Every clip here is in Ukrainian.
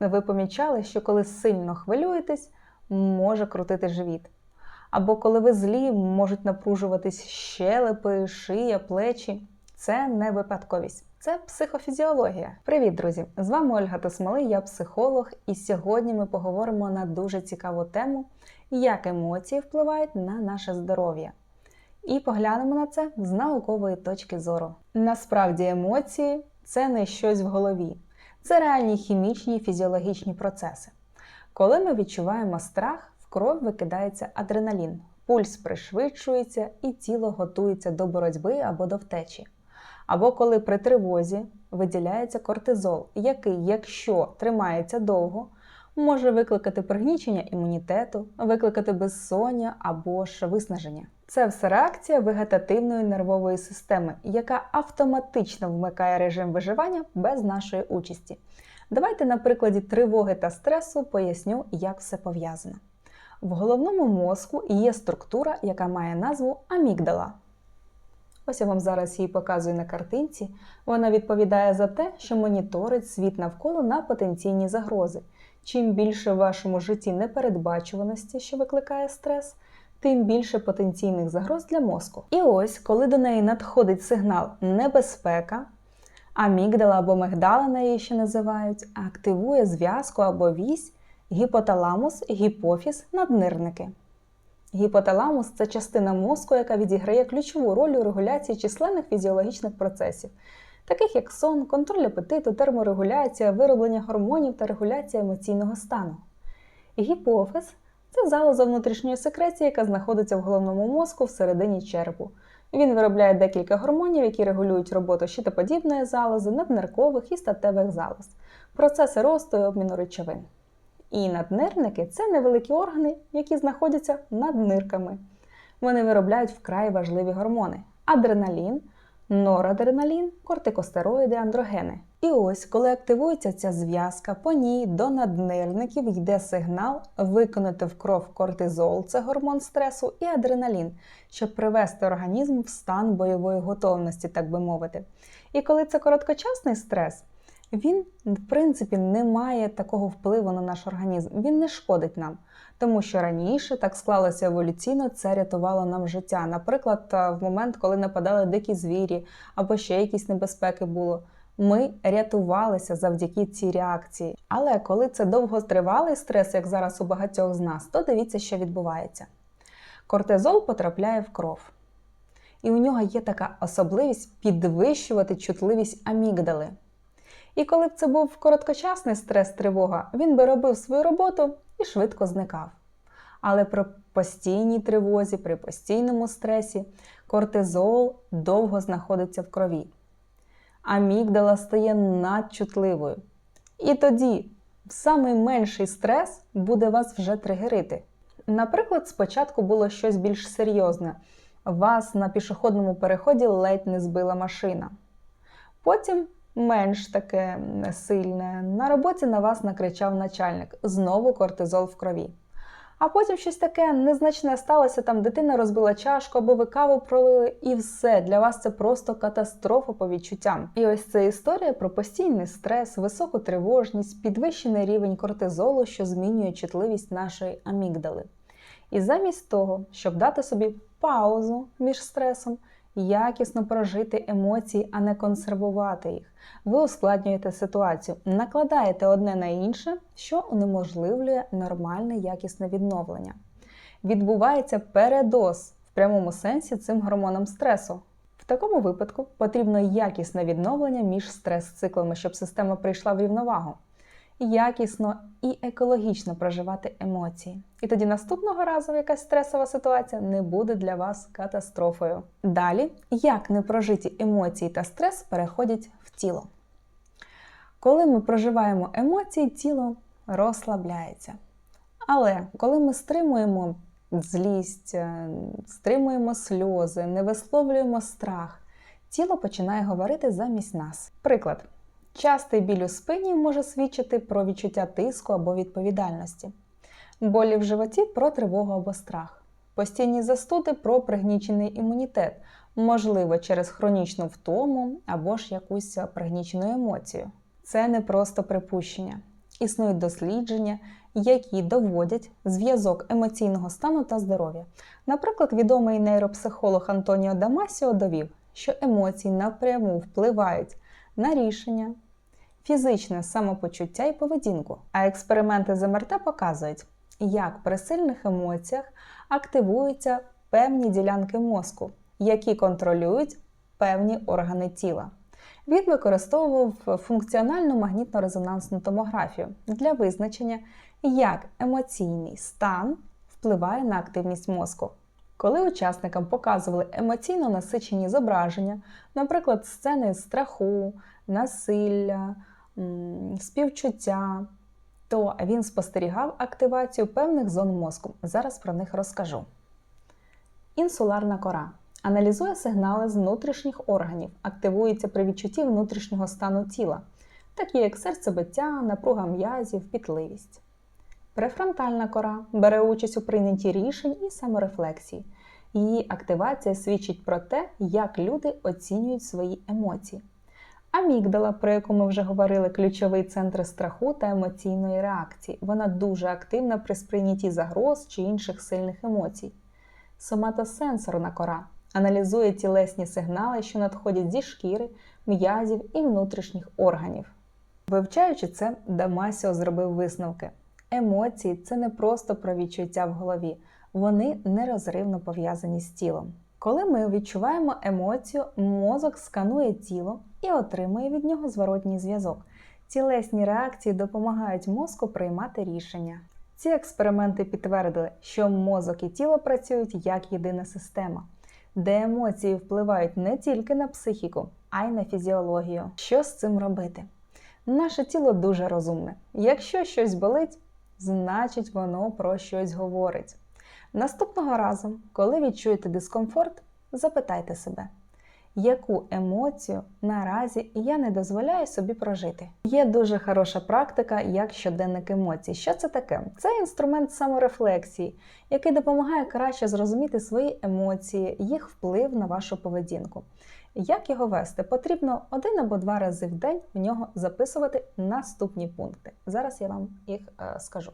Ви помічали, що коли сильно хвилюєтесь, може крутити живіт. Або коли ви злі, можуть напружуватись щелепи, шия, плечі. Це не випадковість, це психофізіологія. Привіт, друзі! З вами Ольга Тосмали, я психолог, і сьогодні ми поговоримо на дуже цікаву тему, як емоції впливають на наше здоров'я. І поглянемо на це з наукової точки зору. Насправді емоції це не щось в голові, це реальні хімічні і фізіологічні процеси. Коли ми відчуваємо страх, в кров викидається адреналін, пульс пришвидшується і тіло готується до боротьби або до втечі. Або коли при тривозі виділяється кортизол, який, якщо тримається довго, може викликати пригнічення імунітету, викликати безсоння або ж виснаження. Це все реакція вегетативної нервової системи, яка автоматично вмикає режим виживання без нашої участі. Давайте на прикладі тривоги та стресу поясню, як все пов'язано. В головному мозку є структура, яка має назву амігдала. Ось я вам зараз її показую на картинці. Вона відповідає за те, що моніторить світ навколо на потенційні загрози. Чим більше в вашому житті непередбачуваності, що викликає стрес, тим більше потенційних загроз для мозку. І ось, коли до неї надходить сигнал небезпека, амігдала або мигдалина її ще називають, активує зв'язку або вісь гіпоталамус, гіпофіз, наднирники. Гіпоталамус це частина мозку, яка відіграє ключову роль у регуляції численних фізіологічних процесів, таких як сон, контроль апетиту, терморегуляція, вироблення гормонів та регуляція емоційного стану. Гіпофіз це залоза внутрішньої секреції, яка знаходиться в головному мозку всередині черепу. Він виробляє декілька гормонів, які регулюють роботу щитоподібної залози, надниркових і статевих залоз, процеси росту і обміну речовин. І наднирники це невеликі органи, які знаходяться над нирками. Вони виробляють вкрай важливі гормони: адреналін, норадреналін, кортикостероїди, андрогени. І ось, коли активується ця зв'язка, по ній до наднирників йде сигнал виконати в кров кортизол, це гормон стресу, і адреналін, щоб привести організм в стан бойової готовності, так би мовити. І коли це короткочасний стрес, він, в принципі, не має такого впливу на наш організм, він не шкодить нам. Тому що раніше так склалося еволюційно, це рятувало нам життя. Наприклад, в момент, коли нападали дикі звірі або ще якісь небезпеки було. Ми рятувалися завдяки цій реакції. Але коли це довготривалий стрес, як зараз у багатьох з нас, то дивіться, що відбувається. Кортизол потрапляє в кров. І у нього є така особливість підвищувати чутливість амігдали. І коли б це був короткочасний стрес тривога, він би робив свою роботу і швидко зникав. Але при постійній тривозі, при постійному стресі кортизол довго знаходиться в крові. Амігдала стає надчутливою. І тоді самий менший стрес буде вас вже тригерити. Наприклад, спочатку було щось більш серйозне. Вас на пішохідному переході ледь не збила машина. Потім менш таке сильне. На роботі на вас накричав начальник, знову кортизол в крові. А потім щось таке незначне сталося, там дитина розбила чашку або ви каву пролили, і все для вас це просто катастрофа по відчуттям. І ось це історія про постійний стрес, високу тривожність, підвищений рівень кортизолу, що змінює чутливість нашої амігдали. І замість того, щоб дати собі паузу між стресом, якісно прожити емоції, а не консервувати їх. Ви ускладнюєте ситуацію, накладаєте одне на інше, що унеможливлює нормальне якісне відновлення. Відбувається передоз в прямому сенсі цим гормоном стресу. В такому випадку потрібно якісне відновлення між стрес-циклами, щоб система прийшла в рівновагу якісно і екологічно проживати емоції. І тоді наступного разу якась стресова ситуація не буде для вас катастрофою. Далі, як непрожиті емоції та стрес переходять в тіло. Коли ми проживаємо емоції, тіло розслабляється. Але коли ми стримуємо злість, е, стримуємо сльози, не висловлюємо страх, тіло починає говорити замість нас. Приклад. Частий біль у спині може свідчити про відчуття тиску або відповідальності, болі в животі про тривогу або страх, постійні застуди про пригнічений імунітет, можливо, через хронічну втому або ж якусь пригнічену емоцію. Це не просто припущення. Існують дослідження, які доводять зв'язок емоційного стану та здоров'я. Наприклад, відомий нейропсихолог Антоніо Дамасіо довів, що емоції напряму впливають на рішення, фізичне самопочуття і поведінку. А експерименти з МРТ показують, як при сильних емоціях активуються певні ділянки мозку, які контролюють певні органи тіла. Він використовував функціональну магнітно-резонансну томографію для визначення, як емоційний стан впливає на активність мозку. Коли учасникам показували емоційно насичені зображення, наприклад, сцени страху, насилля, співчуття, то він спостерігав активацію певних зон мозку. Зараз про них розкажу. Інсуларна кора аналізує сигнали з внутрішніх органів, активується при відчутті внутрішнього стану тіла, такі як серцебиття, напруга м'язів, пітливість. Префронтальна кора бере участь у прийнятті рішень і саморефлексії. Її активація свідчить про те, як люди оцінюють свої емоції. Амігдала, про яку ми вже говорили, ключовий центр страху та емоційної реакції. Вона дуже активна при сприйнятті загроз чи інших сильних емоцій. Соматосенсорна кора аналізує тілесні сигнали, що надходять зі шкіри, м'язів і внутрішніх органів. Вивчаючи це, Дамасіо зробив висновки. Емоції це не просто про відчуття в голові, вони нерозривно пов'язані з тілом. Коли ми відчуваємо емоцію, мозок сканує тіло і отримує від нього зворотній зв'язок. Тілесні реакції допомагають мозку приймати рішення. Ці експерименти підтвердили, що мозок і тіло працюють як єдина система, де емоції впливають не тільки на психіку, а й на фізіологію. Що з цим робити? Наше тіло дуже розумне. Якщо щось болить, значить воно про щось говорить. Наступного разу, коли відчуєте дискомфорт, запитайте себе, яку емоцію наразі я не дозволяю собі прожити. Є дуже хороша практика, як щоденник емоцій. Що це таке? Це інструмент саморефлексії, який допомагає краще зрозуміти свої емоції, їх вплив на вашу поведінку. Як його вести? Потрібно один або два рази в день в нього записувати наступні пункти. Зараз я вам їх е, скажу.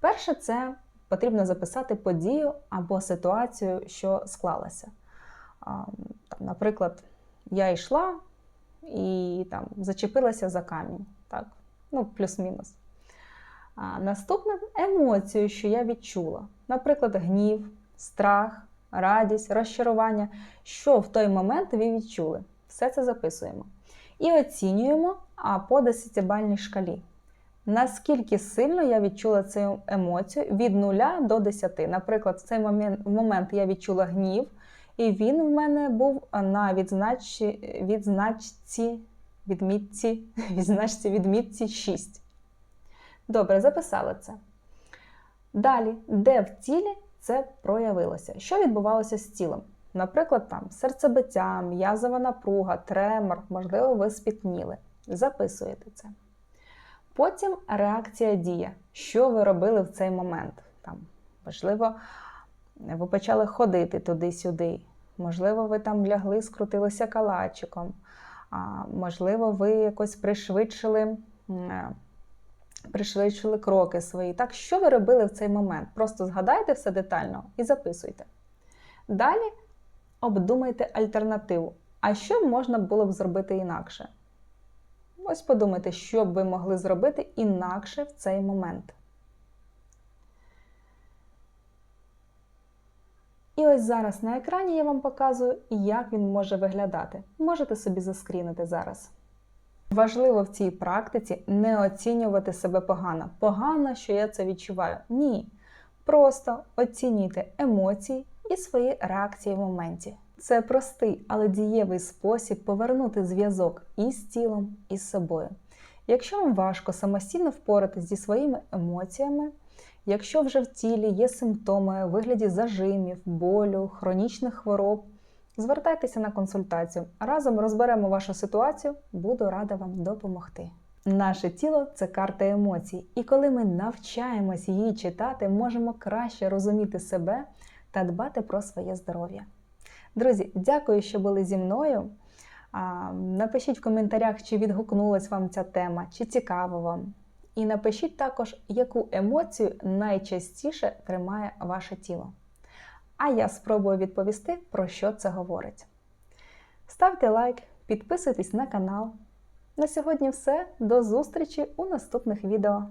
Перше, це потрібно записати подію або ситуацію, що склалася. Наприклад, я йшла і там зачепилася за камінь, так? ну, плюс-мінус. Наступне емоцію, що я відчула. Наприклад, гнів, страх, радість, розчарування, що в той момент ви відчули. Все це записуємо. І оцінюємо по 10-бальній шкалі. Наскільки сильно я відчула цю емоцію від 0 до 10. Наприклад, в цей момент, я відчула гнів, і він в мене був на відзначці, відзначці, відмітці, відзначці відмітці 6. Добре, записали це. Далі, де в тілі це проявилося? Що відбувалося з тілом? Наприклад, там серцебиття, м'язова напруга, тремор, можливо, ви спітніли. Записуєте це. Потім реакція дія. Що ви робили в цей момент? Там, Можливо, ви почали ходити туди-сюди. Можливо, ви там лягли, скрутилися калачиком. А, Можливо, ви якось пришвидшили пришвидшили кроки свої. Так, що ви робили в цей момент? Просто згадайте все детально і записуйте. Далі обдумайте альтернативу. А що можна було б зробити інакше? Ось подумайте, що б ви могли зробити інакше в цей момент. І ось зараз на екрані я вам показую, як він може виглядати. Можете собі заскрінити зараз. Важливо в цій практиці не оцінювати себе погано. Погано, що я це відчуваю. Ні. Просто оцінюйте емоції і свої реакції в моменті. Це простий, але дієвий спосіб повернути зв'язок із тілом і з собою. Якщо вам важко самостійно впоратись зі своїми емоціями, якщо вже в тілі є симптоми у вигляді зажимів, болю, хронічних хвороб, звертайтеся на консультацію. Разом розберемо вашу ситуацію, буду рада вам допомогти. Наше тіло це карта емоцій, і коли ми навчаємось її читати, можемо краще розуміти себе та дбати про своє здоров'я. Друзі, дякую, що були зі мною. Напишіть в коментарях, чи відгукнулась вам ця тема, чи цікаво вам. І напишіть також, яку емоцію найчастіше тримає ваше тіло. А я спробую відповісти, про що це говорить. Ставте лайк, підписуйтесь на канал. На сьогодні все. До зустрічі у наступних відео.